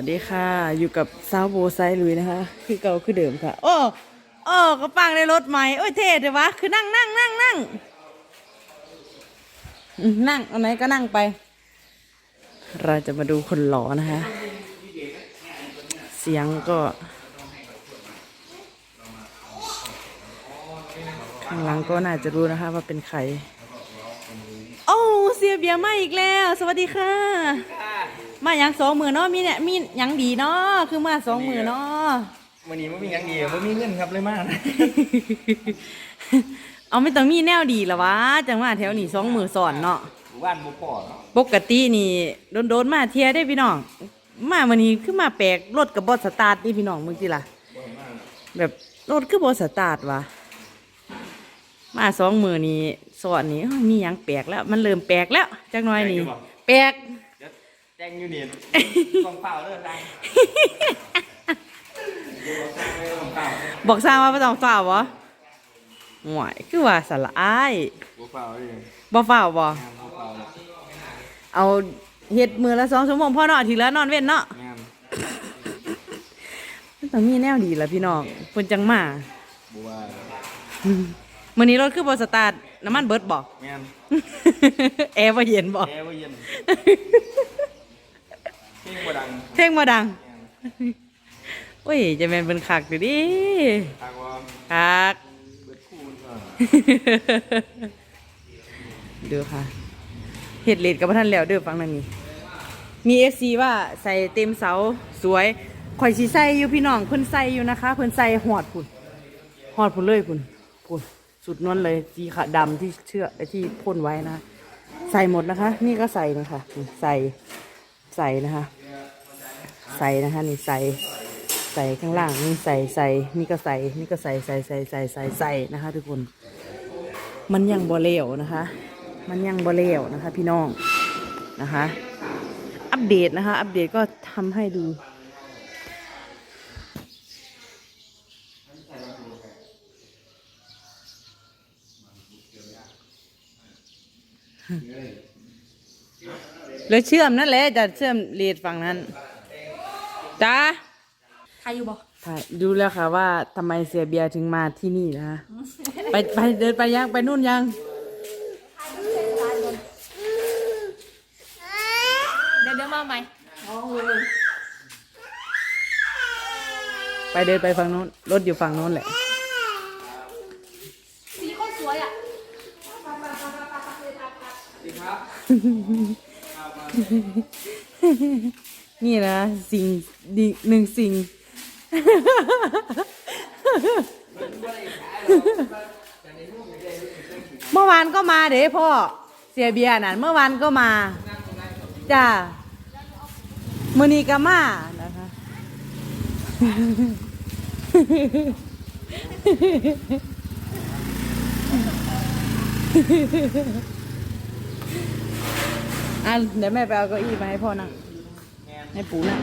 สวัสดีค่ะ อยู่กับสาวโบไซลุยนะคะ คือเก่าคือเดิมค่ะ โอ้โอ้กระปังในรถใหม่โอ้ยเท่เดียววะ คือนั่งนั่งนั่งนั่งนั่งเอาไหนก็นั่งไป เราจะมาดูคนหล่อนะคะ เสียงก็ข้างหลังก็น่าจะรู้นะคะ ว่าเป็นใคร โอ้เสียเบียร์มาอีกแล้ว สวัสดีค่ะ มาอย่างสองมือเนาะมีเนี่ยมีหยังดีเนาะคือมาสองมือเนาะวันนี้มันมีอย่างดีมันมีเงินครับเลยมากเอาไม่ต้องมีแนวดีละวะจังว่าแถวนี้สองมือสอนเนาะบ้านบุปผาเนาะปกตินี่โดนโดนๆมาเทียได้พี่น้อง มาวันนี้คือมาแปลกรถกับบอสสตาร์ทนี่พี่น้องมึงสิล่ะแบบรถคือบอสสตาร์ทวะมาสองมือนี่สอนนี่อ้าวมีหยังแปลกแล้ว มันเริ่มแปลกแล้วจักหน้อยนี่แปลกเดี๋ยว แจ้งยูเนียนกองเปล่าเลิกได้กองเปล่าบอกสร้างว่าไม่ต้องฝ่าวะห่วยคือว่าสละอายบุปผาเลยบ่ฝ่าวบ่งานบุปผาเลยเอาเฮ็ดมือละสองชั่วโมงพ่อเนาะทีละนอนเว้นเนาะงานมันต้องมีแนวดีล่ะพี่น้องเพิ่นจังมาบัวมื้อนี้รถคือบ่สตาร์ทน้ำมันเบิดบ่งานแอร์บ่เย็นบ่แอร์ว่าเย็นเที่ย งบัวดังเพลงบ่ดังงานโอ้ยจะแม่นเป็นคักเด้อดิทางว่าคัก เปิดคู่มันก่อนดูค่ะเฮ็ดเลดกับบ่ทันแล้วเด้อฟังนั่นนี่ มี FC ว่าใส่เต็มเสาสวยข่อยสิใส่อยู่พี่น้องเพิ่นใส่อยู่นะคะ เพิ่นใส่หอดพุ่นหอดพุ่นเลยพุ่นพุ่นสุดนวลเลยสีขาวดำที่เชื่อที่พ่นไว้นะ ใส่หมดนะคะ นี่ก็ใส่นะคะนี่ใส่ใส่นะคะ ใส่นะคะนี่ใส่ใส่ข้างล่างนี่ใส่ใส่นี่ก็ใส่นี่ก็ใส่ใส่ใส่ใส่ใส่ใส่นะคะ ทุกคน มันยังบ่เลวนะคะ มันยังบ่เลวนะคะ พี่น้องนะคะ อัปเดตนะคะ อัปเดตก็ทำให้ดูเลยเชื่อมนั่นแหละจะเชื่อมเลียดฝั่งนั้น จ้าใครอยู่บ่ถ่ายดูแล้วค่ะว่าทำไมเสียเบียร์ถึงมาที่นี่นะคะ ไปไปเดินไปยังไปนู่นยัง เดี๋ยวเดี๋ยวมาใหม่ไปเดินไปฝั่งนู้นรถอยู่ฝั่งนู้นแหละ สีโคตรสวยอะ นี่นะสิ่งดีหนึ่งสิ่ง เมื่อวานก็มาเด้พ่อ เสียเบียร์น่ะเมื่อวานก็มา จ้ามือนีก็มานะคะอะเดี๋ยวแม่ไปเอาเก้าอี้มาให้พ่อนั่ง ให้ปูนั่ง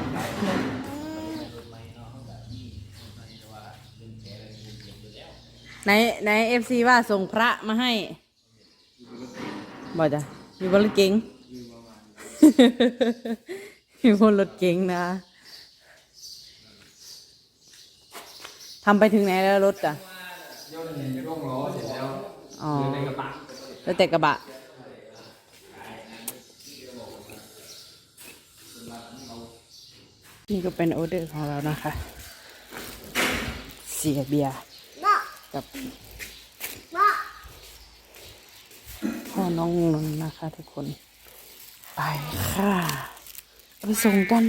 ไหนไหนเอฟซีว่าส่งพระมาให้บอกจ้ะอยู่บนรถเก๋งอยู่บนรถเก๋งนะทำไปถึงไหนแล้วรถอะย่นร่องล้อเสร็จแล้วอ๋อในกระบะแล้วแต่กระบะ นี่ก็เป็นออเดอร์ของเรานะคะ เสียเบียร์กับพ่อน้องนนท์นะคะทุกคน ไปค่ะเอาไปส่งกัน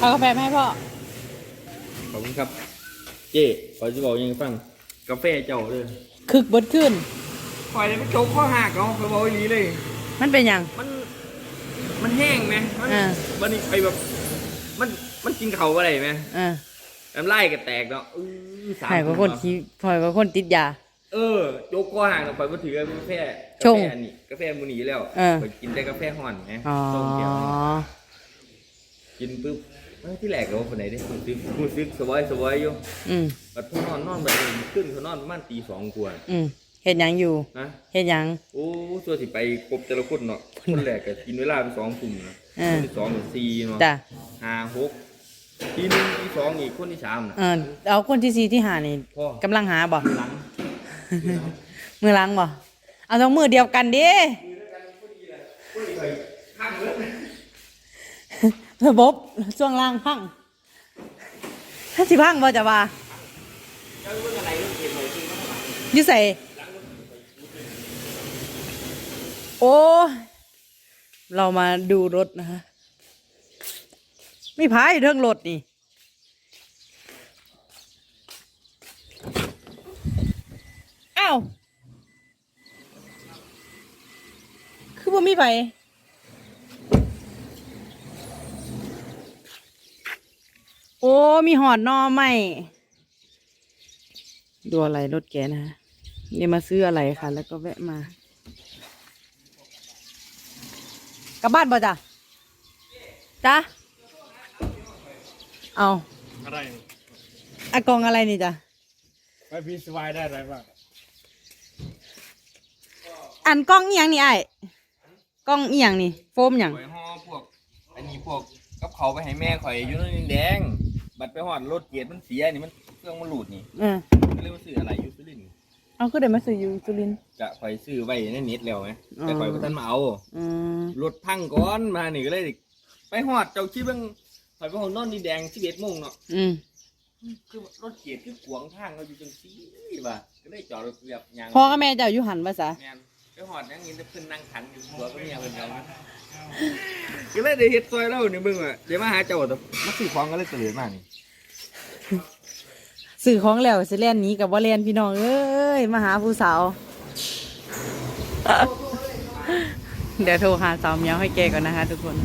เอากาแฟมาให้พ่อ ขอบคุณครับ เจ๊ขอจะบอกยังไงฟัง กาแฟเจ้าเลยคึกเบดขึ้น ปล่อยเลยไปโจกข้อหักเนาะไปบอกอย่างนี้เลย มันเป็นหยัง มัน มันแห้งไหมมันอ่า มันนี่ไปแบบ มัน มันกินเขาอะไรไหมอ่าน้ำลายก็แตกเนาะอื้อสาม หายกว่าคนขี้หายกว่าคนติดยา เออโจกข้อหักเราไปมาถือกาแฟชงกาแฟอันนี้กาแฟมูนีแล้วเออ ไปกินแต่กาแฟห่อนไงอ๋อ ต้มเกี๊ยวกินปุ๊บเอ้ย ที่แรกก็ว่าคนไหนได้รู้สึกรู้สึกสบายสบายอยู่อืมบัดพอนอนนอนแบบนี้ขึ้นเขานอนประมาณตีสองกว่าอืมเฮ็ดหยังอยู่นะเฮ็ดหยัง โอ้ตัวสิไปครบแต่ละคนเนาะคนแรกก็กินเวลาเป็นสองทุ่มนะอ่าคนที่สองเป็นสี่เนาะจ้ะห้าหกทีหนึ่งทีสองอีกคนที่สามนะ เออเอาคนที่สี่ที่หานี่พ่อ กำลังหาบ่หลังมือล้างบ่เอาต้องมือเดียวกันดิ ข้างเลย ระบบช่วงล่างพังถ้าสิพังบ่จะว่าอยู่ใส่โอ้เรามาดูรถนะคะไม่พายเรื่องรถนี่อ้าวคือบ่มีไผ อ้มีหอดหนอไหมดูอะไรรถแกนะฮะนี่มาซื้ออะไรค่ะ แล้วก็แวะมากลับบ้านบ่จ้ะจ้ะเอาอะไรอากองอะไรนี่จ้ะไปพีสวายได้อะไรบ้างอันกล้องอีหยังนี่ไอ้ายกล้องอีหยังนี่ โฟมหยังหวยห่อพวก อันนี้พวกกับเขาวไปให้แม่ข่อยอยู่นั่นแดง บัดไปหอดรถเกียร์มันเสียนี่มันเครื่องมันหลุดนี่เออก็เลยมาซื้ออะไรอยูซิลินทร์เอาก็เดี๋ยวมาซื้ออยู่สุรินทร์จะข่อยซื้อไว้ในเน็ตแล้วไงอ๋อแต่ข่อยก็ท่านมาเอาอืมรถพังก่อนมานี่ก็เลยไปหอดเจ้าชี้เบิ่งข่อยไปหอดนอนดีแดงสิบเอ็ดโมงเนาะอืมคือรถเกียร์คือกวางทางเราอยู่จังซี่ว่ะก็เลยจอดรถเรียบยางพ่อกับแม่เจ้าอยู่หันภาษาแม่น ไปหอดยังยินแต่เพิ่นนั่งขันอยู่หัวก็เมียเพิ่นเอาก็เลยได้เฮ็ดซอยเรานี่มึงอะเดี๋ยวมาหาเจ้าแต่มาซื้อของก็เลยเตลิดมากนี่สื่อของแล้วสิเล่นหนี้กับว่าเล่นพี่น้องเอ้ยมาหาผู้สาว เดี๋ยวโทรหาสาวเหมียวให้แกก่อนนะคะทุกคน